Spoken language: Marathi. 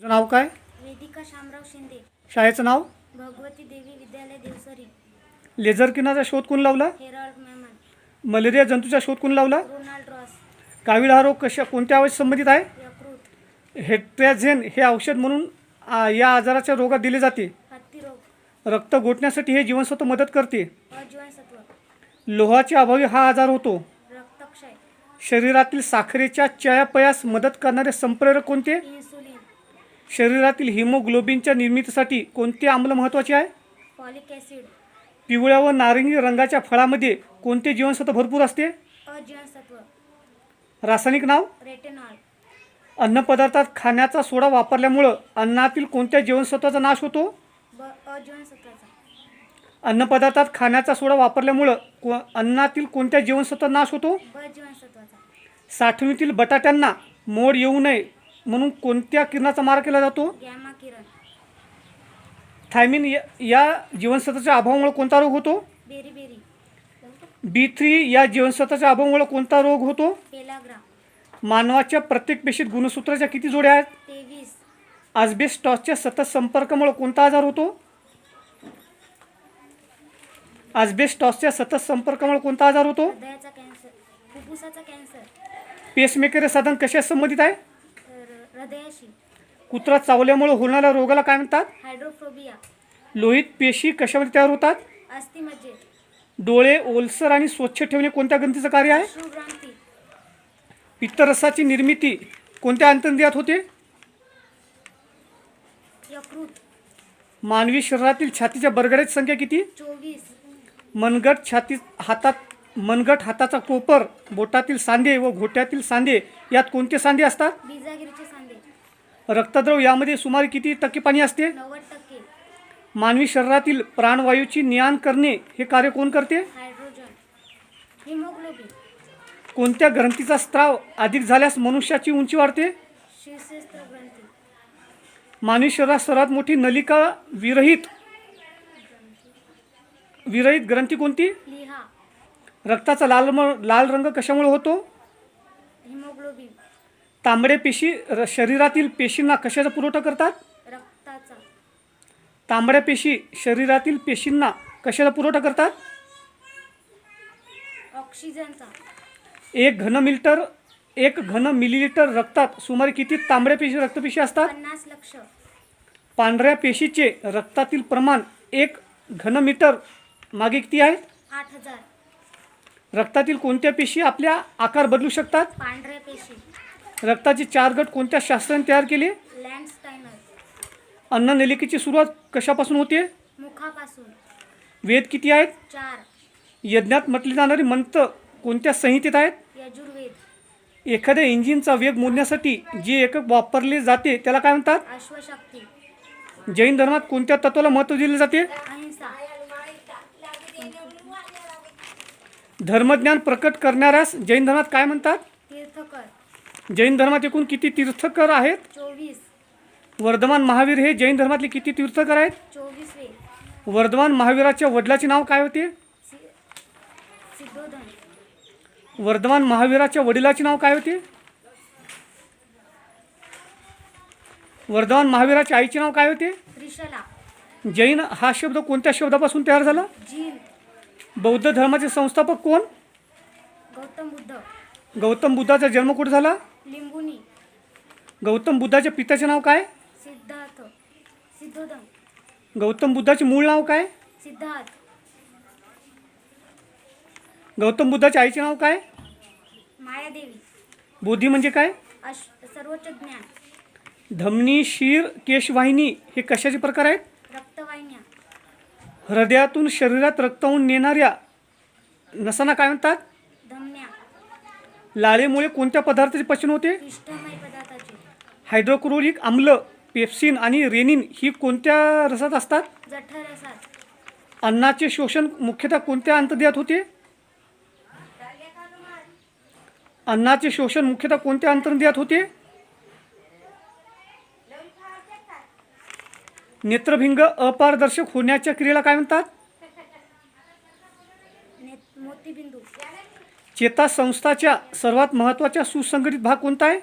तुझं नाव काय? वेदिका शामराव शिंदे. शाळेचं नाव? भगवती देवी विद्यालय देवसरी. लेझर किनाचा शोध कोण लावला? हेराल्ड मेमन. मलेरिया जंतूचा शोध कोण लावला? Ronald Ross. कावीळ हा रोग कशा कोणत्या आवाज संबंधित आहे? यकृत. हेट्रॅझेन हे औषध म्हणून आ, या आजाराच्या रोगात दिले जाते. हत्तीरोग रक्त गोठण्यासाठी हे जीवनसत्व मदत करते. अजीवनसत्व. लोहाच्या अभावी हा आजार होतो. रक्तक्षय. शरीरातील साखरेच्या चयापयास मदत करणारे संप्रेरक कोणते? शरीरातील हिमोग्लोबिनच्या निर्मितीसाठी कोणते आम्ल महत्त्वाचे आहे? फॉलिक पिवळ्या व नारंगी रंगाच्या फळामध्ये कोणते जीवनसत्व भरपूर असते? अजीवनसत्व. रासायनिक नाव? रेटेनॉल. अन्नपदार्थात खाण्याचा सोडा वापरल्यामुळं अन्नातील कोणत्या जीवनसत्वाचा नाश होतो? ब अजीवनसत्वाचा. अन्नपदार्थात खाण्याचा सोडा वापरल्यामुळं को अन्नातील कोणत्या जीवनसत्वाचा नाश होतो? ब जीवनसत्वाचा. साठवणीतील बटाट्यांना मोड येऊ नये म्हणून कोणत्या किरणाचा मार केला जातो? गॅमा किरण. थायमिन या- या जीवनसत्वाच्या अभावामुळे कोणता रोग होतो? Berry berry. बी थ्री या जीवनसत्वाच्या अभावामुळे कोणता रोग होतो? पेलाग्रा मानवाच्या प्रत्येक पेशीत गुणसूत्राच्या किती जोड्या आहेत? तेवीस. आस्बेस्टॉसच्या सतत संपर्कामुळे कोणता आजार होतो? आस्बेस्टॉसच्या सतत संपर्कामुळे कोणता आजार होतो? हृदयाचा कॅन्सर. फुफ्फुसाचा कॅन्सर. पेसमेकर हे साधन कशाशी संबंधित आहे? हृदयाशी. कुत्रा चावल्यामुळे होणाऱ्या रोगाला काय म्हणतात? हायड्रोफ्रोबिया लोहित पेशी कशामध्ये तयार होतात? अस्थिमज्जे डोळे ओलसर आणि स्वच्छ ठेवणे कोणत्या ग्रंथीचं कार्य आहे? पित्तरसाची निर्मिती कोणत्या अंतर्दियात होते? यकृत. मानवी शरीरातील छातीच्या बरगड्याची संख्या किती? चोवीस. मनगट छाती हातात मनगट हाताचा कोपर बोटातील सांधे व घोट्यातील सांधे यात कोणते सांधे असतात? बिजागिरीचे रक्तद्रव यामध्ये सुमारे किती टक्के पाणी असते? नव्वद टक्के. मानवी शरीरातील प्राणवायूची नियान करणे हे कार्य कोण करते? हायड्रोजन. हिमोग्लोबिन. कोणत्या ग्रंथीचा स्त्राव अधिक झाल्यास मनुष्याची उंची वाढते? शीर्षस्त्र ग्रंथी. मानवी शरीरात सर्वात मोठी नलिका विरहित विरहित ग्रंथी कोणती? लिहा. रक्ताचा लाल म- लाल रंग कशामुळे होतो? हिमोग्लोबिन. तांबडे पेशी र- शरीरातील पेशींना कशाचा पुरवठा करतात? रक्ताचा. तांबड्या पेशी शरीरातील पेशींना कशाचा पुरवठा करतात? ऑक्सिजनचा. एक घन मिलिटर एक घन मिलीलिटर रक्तात सुमारे किती तांबड्या पेशी रक्तपेशी असतात? पन्नास लक्ष. पांढऱ्या पेशीचे रक्तातील प्रमाण एक घनमीटर मागे किती आहे? आठ हजार. रक्तातील कोणत्या पेशी आपल्या आकार बदलू शकतात? पांढऱ्या पेशी. रक्ताचे चार गट कोणत्या शास्त्राने तयार केले? अन्ननलिकेची सुरुवात कशापासून होते? मुखापासून. वेद किती आहेत? चार. यज्ञात म्हटली जाणारी मंत्र कोणत्या संहितेत आहेत? यजुर्वेद. एखाद्या इंजिनचा वेग मोजण्यासाठी जे एकक वापरले जाते त्याला काय म्हणतात? अश्वशक्ती. जैन धर्मात कोणत्या तत्वाला महत्त्व दिले जाते? धर्मज्ञान प्रकट करणाऱ्यास जैन धर्मात काय म्हणतात? जैन धर्मात एकूण किती तीर्थकर आहेत? चोवीस. वर्धमान महावीर हे जैन धर्मातले किती तीर्थकर आहेत? चोवीसवे वर्धमान महावीराच्या वडिलाचे नाव काय होते? सिद्धोधन. वर्धमान महावीराच्या वडिलाचे नाव काय होते? वर्धमान महावीराच्या आईचे नाव काय होते? त्रिशला. जैन हा शब्द कोणत्या शब्दापासून तयार झाला? जीन. बौद्ध धर्माचे संस्थापक कोण? गौतम बुद्ध. गौतम बुद्धाचा जन्म कुठे झाला? लिंबुनी. गौतम बुद्धाच्या पित्याचे नाव काय? सिद्धार्थ. सिद्धोधन गौतम बुद्धाचे मूळ नाव काय? सिद्धार्थ. गौतम बुद्धाच्या आईचे नाव काय? मायादेवी. बोधी म्हणजे काय? अश सर्वोच्च ज्ञान. धमनी शीर केशवाहिनी हे कशाचे प्रकार आहेत? रक्तवाहिन्या. हृदयातून शरीरात रक्त होऊन नेणाऱ्या नसांना काय म्हणतात? लाळेमुळे कोणत्या पदार्थाचे पचन होते? पिष्टमय पदार्थाचे. हायड्रोक्लोरिक आम्ल पेप्सिन आणि रेनिन ही कोणत्या रसात असतात? अन्नाचे शोषण मुख्यतः कोणत्या अंतर्द्यात होते? अन्नाचे शोषण मुख्यतः कोणत्या अंतर्द्यात होते? नेत्रभिंग अपारदर्शक होण्याच्या क्रियेला काय म्हणतात? ने- मोतीबिंदू. चेता संस्थाच्या सर्वात महत्त्वाचा सुसंघटित भाग कोणता आहे?